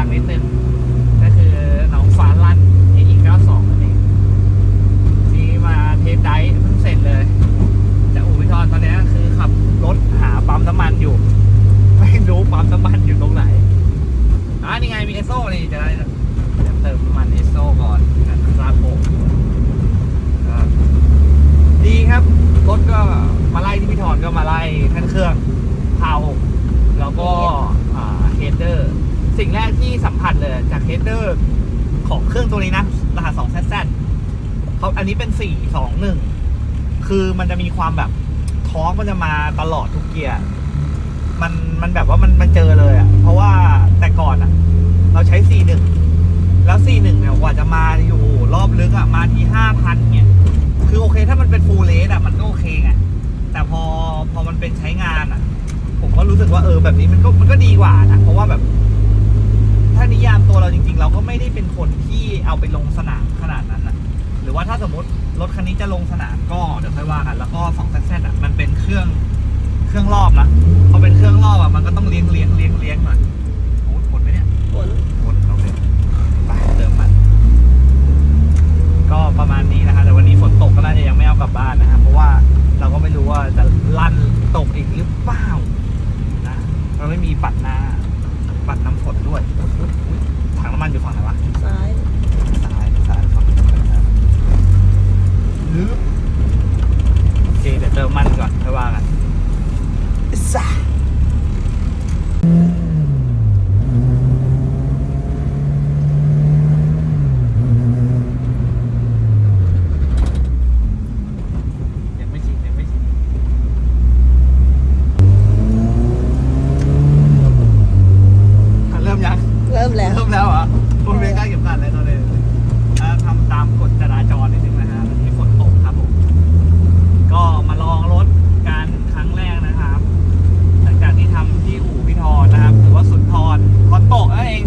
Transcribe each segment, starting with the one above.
ดังนิดนึงก็คือหนองฟ้าลั่นอี AE92 นั่นเองนี่มาเทปไดเพิ่งเสร็จเลยจะอุปพิทอนตอนนี้คือขับรถหาปั๊มน้ำมันอยู่ ไม่รู้ปั๊มน้ำมันอยู่ตรงไหนอ่านี่ไงมีเอสโซ่นี่จะได้เติมน้ำมันเอสโซ่ก่อนนะครับผมดีครับรถก็มาไล่ที่พี่ถอนก็มาไล่ท่านเครื่องเผาแล้วก็เฮดเดอร์ิ่งแรกที่สัมผัสเลยจากเฮดเดอร์ของเครื่องตัวนี้นะรหัส2 z z เขาอันนี้เป็น4 2 1คือมันจะมีความแบบท้องมันจะมาตลอดทุกเกียร์มันมันแบบว่ามันมันเจอเลยอะ่ะ เพราะว่าแต่ก่อนอะ่ะ เราใช้4 1แล้ว4 1เนี่ยกว่าจะมาอ้โหรอบลึกอะ่ะมาทีห้าพันเนี่ยคือโอเคถ้ามันเป็นฟูลเลสอะมันก็โอเคไงแต่พอพอมันเป็นใช้งานอะ ผมก็รู้สึกว่าเออแบบนี้มันก็มันก็ดีกว่านะเพราะว่าแบบ ถ้านิยามตัวเราจริง ๆ เราก็ไม่ได้เป็นคนที่เอาไปลงสนามขนาดนั้นอะหรือว่าถ้าสมมติรถคันนี้จะลงสนามก็เดี๋ยวค่อยว่ากัน แล้วก็สองแซดอะมันเป็นเครื่องเครื่องรอบนะพอเป็นเครื่องรอบอะมันก็ต้องเลี้ยงเลี้ยงเลี้ยงเลี้ยงหน่อยโอ้โหผลไหมเนี่ย ผล วนโอเคไปเติมมัน ก็ประมาณนี้นะฮะแต่วันนี้ฝนตกก็น่าจะยังไม่เอากลับบ้านนะครับเพราะว่าเราก็ไม่รู้ว่าจะลั่นตกอีกหรือเปล่านะเราไม่มีปัดหน้า ปัดน้ำฝนด้วยอุ๊ยอุ๊ยอุ๊ยถังน้ำมันอยู่ฝั่งไหนวะ ซ้าย ซ้ายซ้ายฝั่งฮึบโอเคเดี๋ยวเติมมันก่อนค่อยว่ากันอิสระยังไม่ชินยังไม่ชินอะเริ่มยัง เริ่มแล้ว เริ่มแล้วเหรอคุณเบนกล้าเก็บกันเลยตอนนี้อ่าทำตามกฎจราจรนิดนึงนะฮะวันนี้ฝนตกครับผม ก็มาลองรถการครั้งแรกนะครับ หลังจากที่ทำที่อู่พี่ทอนนะครับ หรือว่าสุนทรคอนโตะนั่นเอง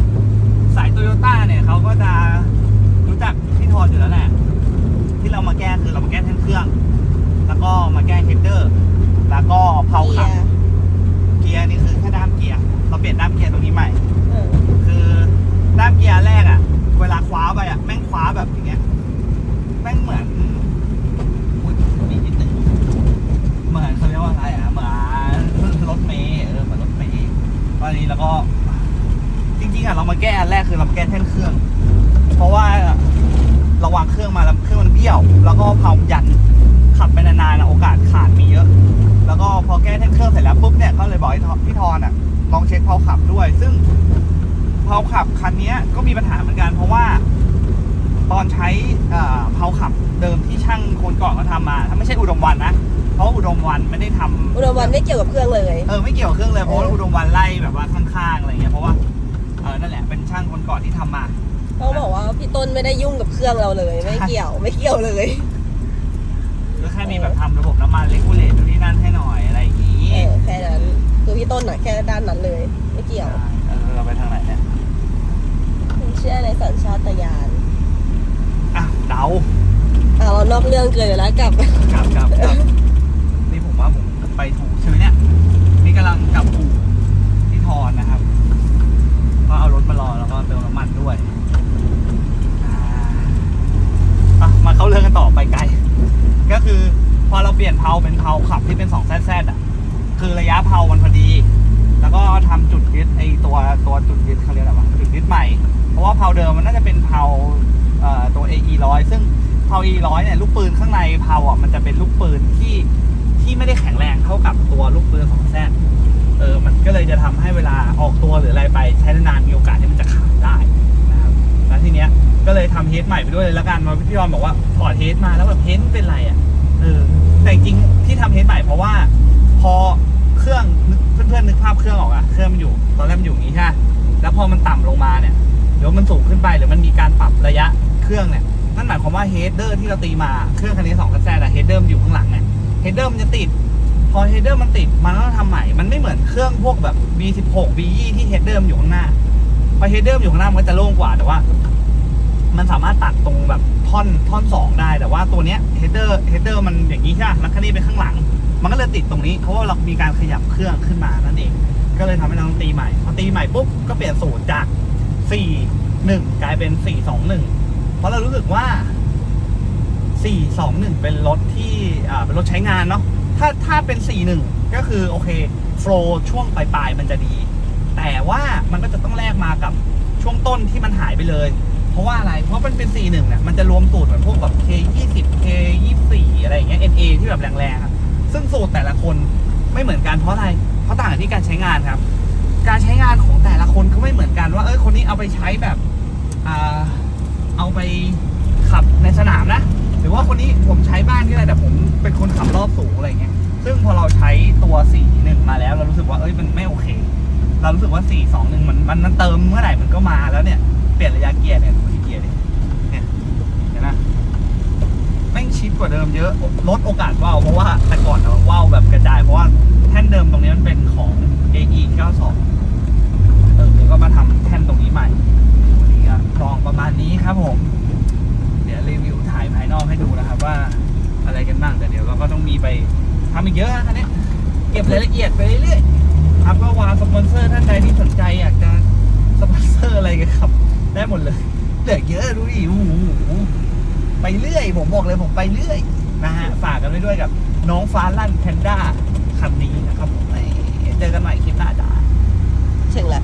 สายโตโยต้าเนี่ยเขาก็จะรู้จักพี่ทอนอยู่แล้วแหละ ที่เรามาแก้คือเรามาแก้แท่นเครื่อง แล้วก็มาแก้ เฮดเดอร์ แล้วก็เพาเกีขัยบร์เกียร์นี่คือแค่ด้ามเกียร์เราเปลี่ยนด้ามเกียร์ตรงนี้ใหม่เออคือด้ามเกียร์แรกอะเวลาคว้าไปอะแม่งคว้าแบบอย่างเงี้ยแม่งเหมือนอุ้ยมีนิดนึงเหมือนเขาเรียกว่าอะไรอะเหมือนรถเมย์เออเหมือนรถเมย์ตอนนี้แล้วก็จริงๆอะเรามาแก้อันแรกคือเรามาแก้แท่นเครื่อง เพราะว่าเราวางเครื่องมาแล้วเครื่องมันเบี้ยว แล้วก็เพายันขับไปนานๆอะโอกาสขาดมีเยอะ แล้วก็พอแก้แท่นเครื่องเสร็จแล้วปุ๊บเนี่ยก็เลยบอกให้พี่ทอนอะลองเช็คเพาขับด้วย ซึ่งเพาขับคันนี้ก็มีปัญหาเหมือนกัน เพราะว่า ตอนใช้เอ่อเพาขับเดิมที่ช่างคนก่อนเขาทำมาถ้าไม่ใช่อุดมวันนะเพราะอุดมวันไม่ได้ทำอุดมวันไม่เกี่ยวกับเครื่องเลยเออไม่เกี่ยวกับเครื่องเลยเพราะว่าเอออุดมวันไล่แบบว่าข้างๆอะไรเงี้ยเพราะว่าเออนั่นแหละเป็นช่างคนก่อนที่ทำมา เขาบอกว่าพี่ต้นไม่ได้ยุ่งกับเครื่องเราเลย ไม่เกี่ยวไม่เกี่ยวเลยก็แค่มีแบบทำระบบน้ำมันเลกูเลตที่นั่นให้หน่อยอะไรอย่างงี้เออแค่นั้นคือพี่ต้นน่ะแค่ด้านนั้นเลย ไม่เกี่ยวเออเราไปทางไหนเนี่ยคุณเชื่อในสัญชาตญาณอะเดาอะเรานอกเรื่องเกินอยู่แล้วกลับกลับกลับกลับนี่ผมว่าผมไปถูกใช่ไหมเนี่ยนี่กำลังกลับอู่ที่ทอนนะครับก็เอารถมารอแล้วก็เติมน้ำมันด้วยอ่าอะมาเข้าเรื่องกันต่อไปไกล ก็คือพอเราเป ลี่ยนเพาเป็นเพาขับที่เป็น2 z z อะคือระยะเพามันพอดี แล้วก็ทำจุดยึดไอตัวตัวจุดยึดเขาเรียกอะไรวะจุดยึดใหม่ เพราะว่าเพาเดิมมันน่าจะเป็นเพาเอ่อตัว AE ร้อยซึ่งเพา AE ร้อยเนี่ยลูกปืนข้างในเพาอะมันจะเป็นลูกปืนที่ที่ไม่ได้แข็งแรงเท่ากับตัวลูกปืนของแซเออมันก็เลยจะทำให้เวลาออกตัวหรืออะไรไปใช้นานๆมีโอกาสที่มันจะขาดได้นะครับแล้วทีเนี้ยก็เลยทำเฮดใหม่ไปด้วยเลยล้วกันมาพี่ยอมบอกว่าถอดเฮดมาแล้วแบบเฮดเป็นไรอะเออ แต่จริงที่ทำเฮดใหม่เพราะว่า พอเครื่องนึกเพื่อนๆนึกภาพเครื่องออกอะเครื่องมันอยู่ตอนแรกมันอยู่อย่างนี้ใช่แล้วพอมันต่ำลงมาเนี่ยหรือว่ามันสูงขึ้นไปหรือมันมีการปรับระยะเครื่องเนี่ยนั่นหมายความว่าเฮดเดอร์ที่เราตีมาเครื่องคันนี้สองกระแสอะเฮดเดอร์มันอยู่ข้างหลังไงเฮดเดอร์มันจะติด พอเฮดเดอร์มันติดมันต้องทำใหม่มันไม่เหมือนเครื่องพวกแบบ B16 B20 ที่เฮดเดอร์มันอยู่ข้างหน้าพอเฮดเดอร์มันอยู่ข้างหน้ามันก็จะโล่งกว่าแต่ว่า มันสามารถตัดตรงแบบท่อนท่อนสองได้ แต่ว่าตัวเนี้ยเฮดเดอร์เฮดเดอร์มันอย่างนี้ใช่ไหมแล้วคันนี้เป็นข้างหลัง มันก็เลยติดตรงนี้เพราะว่าเรามีการขยับเครื่องขึ้นมานั่นเอง ก็เลยทำให้เราต้องตีใหม่ พอตีใหม่ปุ๊บก็เปลี่ยนสูตรจาก 4 1 กลายเป็น 4 2 1 เพราะเรารู้สึกว่า 4 2 1 เป็นรถที่อ่าเป็นรถใช้งานเนาะ ถ้าถ้าเป็น 4 1 ก็คือโอเคโฟล์ช่วงปลายๆมันจะดี แต่ว่ามันก็จะต้องแลกมากับช่วงต้นที่มันหายไปเลย เพราะว่าอะไร เพราะมันเป็น4 1เนี่ยมันจะรวมสูตรเหมือนพวกแบบ K 20 K 24 อะไรอย่างเงี้ย NA ที่แบบแรงๆอะซึ่งสูตรแต่ละคนไม่เหมือนกันเพราะอะไร เพราะต่างกันที่การใช้งานครับ การใช้งานของแต่ละคนก็ไม่เหมือนกันว่าเอ้ยคนนี้เอาไปใช้แบบอ่าเอาไปขับในสนามนะ หรือว่าคนนี้ผมใช้บ้านก็ได้แต่ผมเป็นคนขับรอบสูงอะไรเงี้ย ซึ่งพอเราใช้ตัว4 1มาแล้วเรารู้สึกว่าเอ้ยมันไม่โอเค เรารู้สึกว่า4 2 1มันมันมันเติมเมื่อไหร่มันก็มาแล้วเนี่ย ลี่ยนระยะเกียร์เนี่ยดูที่เกียร์ดิเนี่ยเห็นไหมแม่งชิดกว่าเดิมเยอะลดโอกาสว่าวเพราะว่าแต่ก่อนเราว่าวแบบกระจายเพราะว่าแท่นเดิมตรงนี้มันเป็นของ AE 92เออเดี๋ยวก็มาทำแท่นตรงนี้ใหม่วันนี้ก็ลองประมาณนี้ครับผม เดี๋ยวรีวิวถ่ายภายนอกให้ดูนะครับว่าอะไรกันบ้างแต่เดี๋ยวเราก็ต้องมีไปทำอีกเยอะนะคันนี้เก็บรายละเอียดไปเรื่อยๆครับก็วางสปอนเซอร์ท่านใดที่สนใจอยากจะสปอนเซอร์อะไรกันครับ ได้หมดเลยเหลือเยอะดูดิโอ้โหไปเรื่อย ผมบอกเลยผมไปเรื่อยนะฮะฝากกันไว้ด้วยกับ น้องฟ้าลั่นแพนด้าคันนี้นะครับผมเจอกันใหม่คลิปหน้าจ้าเชิงละ